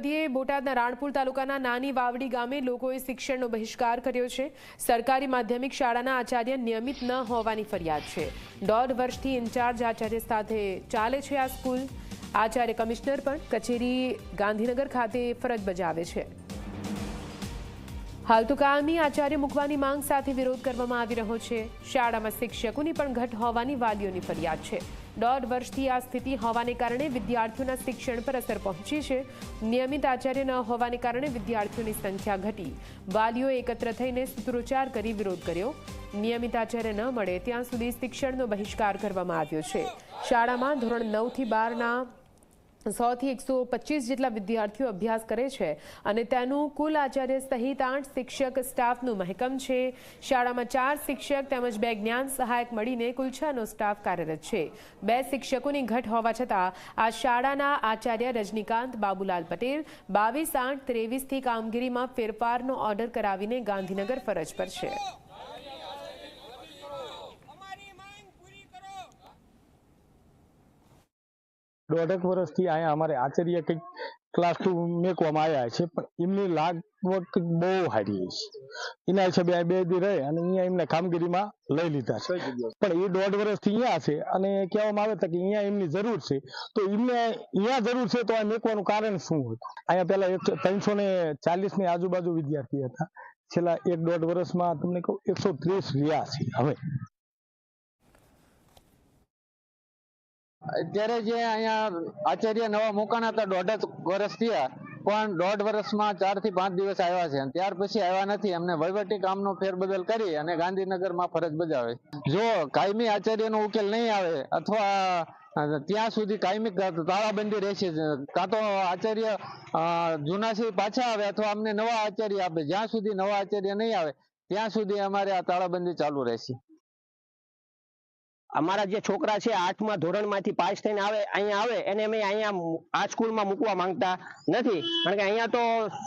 વધીએ બોટાદના રાણપુર તાલુકાના નાની વાવડી ગામે લોકોએ શિક્ષણનો બહિષ્કાર કર્યો છે. સરકારી માધ્યમિક શાળાના આચાર્ય નિયમિત ન હોવાની ફરિયાદ છે. દોઢ વર્ષથી ઇન્ચાર્જ આચાર્ય સાથે ચાલે છે આ સ્કૂલ. આચાર્ય કમિશનર પણ કચેરી ગાંધીનગર ખાતે ફરજ બજાવે છે. હાલ તો કાયમી આચાર્ય મૂકવાની માંગ સાથે વિરોધ કરવામાં આવી રહ્યો છે. શાળામાં શિક્ષકોની પણ ઘટ હોવાની વાલીઓની ફરિયાદ છે. દોઢ વર્ષથી આ સ્થિતિ હોવાને કારણે વિદ્યાર્થીઓના શિક્ષણ પર અસર પહોંચી છે. નિયમિત આચાર્ય ન હોવાને કારણે વિદ્યાર્થીઓની સંખ્યા ઘટી. વાલીઓ એકત્ર થઈને સૂત્રોચ્ચાર કરી વિરોધ કર્યો. નિયમિત આચાર્ય ન મળે ત્યાં સુધી શિક્ષણનો બહિષ્કાર કરવામાં આવ્યો છે. શાળામાં ધોરણ નવથી બારના સોથી એકસો પચીસ જેટલા વિદ્યાર્થીઓ અભ્યાસ કરે છે અને તેનું કુલ આચાર્ય સહિત આઠ શિક્ષક સ્ટાફનું મહેકમ છે. શાળામાં ચાર શિક્ષક તેમજ બે જ્ઞાન સહાયક મળીને કુલ છનો સ્ટાફ કાર્યરત છે. બે શિક્ષકોની ઘટ હોવા છતાં આ શાળાના આચાર્ય રજનીકાંત બાબુલાલ પટેલ બાવીસ આઠ ત્રેવીસથી કામગીરીમાં ફેરફારનો ઓર્ડર કરાવીને ગાંધીનગર ફરજ પર છે અમારી માંગ પૂરી કરો દોઢેક વર્ષથી અહીંયા અમારે આચાર્ય કંઈક ક્લાસ ટુ મેકવામાં આવ્યા છે પણ એમની લાગવગ બહુ સારી છે. એના હિસાબે આ બે દી રહે અને અહીંયા એમને કામગીરીમાં લઈ લીધા છે. પણ એ દોઢ વર્ષથી અહીંયા છે અને કહેવામાં આવે તો કે અહીંયા એમની જરૂર છે. તો એમને અહીંયા જરૂર છે તો આ મેકવાનું કારણ શું હતું? અહીંયા પહેલા એક ત્રણસો ને ચાલીસની આજુબાજુ વિદ્યાર્થી હતા. છેલ્લા એક દોઢ વર્ષમાં તમને કહું એકસો ત્રીસ રહ્યા છે હવે. અત્યારે જે અહીંયા આચાર્ય નવા મુકાણા હતા દોઢ વર્ષ થયા પણ દોઢ વર્ષમાં ચારથી પાંચ દિવસ આવ્યા છે. ત્યાર પછી આવ્યા નથી. એમને વહીવટી કામનો ફેરબદલ કરી અને ગાંધીનગરમાં ફરજ બજાવે. જો કાયમી આચાર્યનો ઉકેલ નહીં આવે અથવા ત્યાં સુધી કાયમી તાળાબંધી રહેશે કાં તો આચાર્ય અ, જૂના છે પાછા આવે અથવા અમને નવા આચાર્ય આપે. જ્યાં સુધી નવા આચાર્ય નહીં આવે ત્યાં સુધી અમારે આ તાળાબંધી ચાલુ રહેશે. અમારા જે છોકરા છે, આઠમા ધોરણમાંથી પાસ થઈને આવે, અહીંયા આવે, એને અમે અહીંયા આ સ્કૂલમાં મૂકવા માંગતા નથી. કારણ કે અહીંયા તો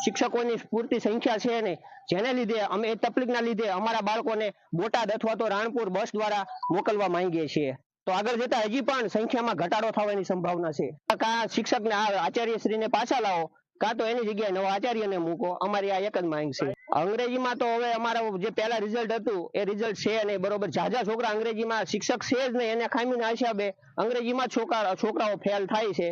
શિક્ષકોની પૂરતી સંખ્યા છે નહીં. જેને લીધે, અમે એ તકલીફના લીધે અમારા બાળકોને બોટાદ અથવા તો રાણપુર બસ દ્વારા મોકલવા માંગીએ છીએ. તો આગળ જતા હજી પણ સંખ્યામાં ઘટાડો થવાની સંભાવના છે. શિક્ષકને આચાર્યશ્રીને પાછા લાવો. કાં તો એની જગ્યાએ નવા આચાર્યને મૂકો. અમારી આ એક જ માંગ છે. અંગ્રેજીમાં તો હવે અમારા જે પહેલા રિઝલ્ટ હતું એ રિઝલ્ટ છે નહીં બરોબર? ઝાઝા છોકરા અંગ્રેજીમાં શિક્ષક છે જ નહીં એને ખામીના હિસાબે અંગ્રેજીમાં છોકરા છોકરાઓ ફેલ થાય છે.